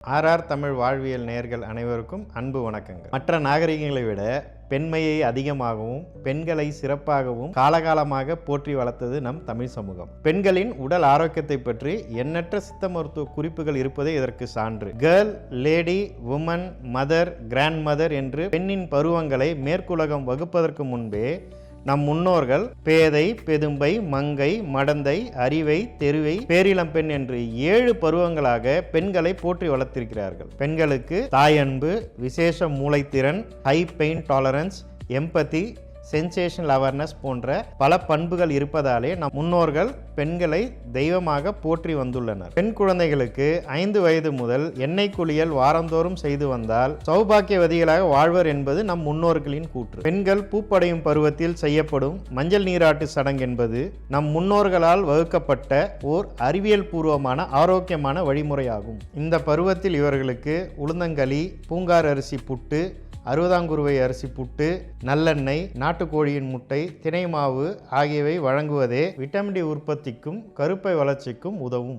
RR Tamil வாழ்வியல் நேர்கள் அனைவருக்கும் அன்பு வணக்கங்கள். மற்ற நாகரிகங்களை விட பெண்மையை அதிகமாகவும் பெண்களை சிறப்பாகவும் காலகாலமாக போற்றி வளர்த்தது நம் தமிழ் சமூகம். பெண்களின் உடல் ஆரோக்கியத்தை பற்றி எண்ணற்ற சித்த மருத்துவ குறிப்புகள் இருப்பதே இதற்கு சான்று. Girl lady woman mother grandmother என்று பெண்ணின் பருவங்களை மேற்குலகம் வகுப்பதற்கு முன்பே நம் முன்னோர்கள் பேதை பெதும்பை மங்கை மடந்தை அறிவை தெருவை பேரிளம்பெண் என்று ஏழு பருவங்களாக பெண்களை போற்றி வளர்த்திருக்கிறார்கள். பெண்களுக்கு தாயன்பு விசேஷ மூளைத்திறன் high pain tolerance empathy sensational awareness போன்ற பல பண்புகள் இருப்பதாலே நம் முன்னோர்கள் பெண்களை தெய்வமாக போற்றி வந்துள்ளனர். பெண் குழந்தைகளுக்கு ஐந்து வயது முதல் எண்ணெய் குளியல் வாரந்தோறும் செய்து வந்தால் சௌபாக்கியவதிகளாக வாழ்வர் என்பது நம் முன்னோர்களின் கூற்று. பெண்கள் பூப்படையும் பருவத்தில் செய்யப்படும் மஞ்சள் நீராட்டு சடங்கு என்பது நம் முன்னோர்களால் வகுக்கப்பட்ட ஓர் அறிவியல் பூர்வமான ஆரோக்கியமான வழிமுறையாகும். இந்த பருவத்தில் இவர்களுக்கு உளுந்தங்களி பூங்கார் அரிசி புட்டு அறுபதாங்குருவை அரிசி புட்டு நல்லெண்ணெய் நாட்டுக்கோழியின் முட்டை தினை மாவு ஆகியவை வழங்குவதே விட்டமின் டி உற்பத்திக்கும் கருப்பை வளர்ச்சிக்கும் உதவும்.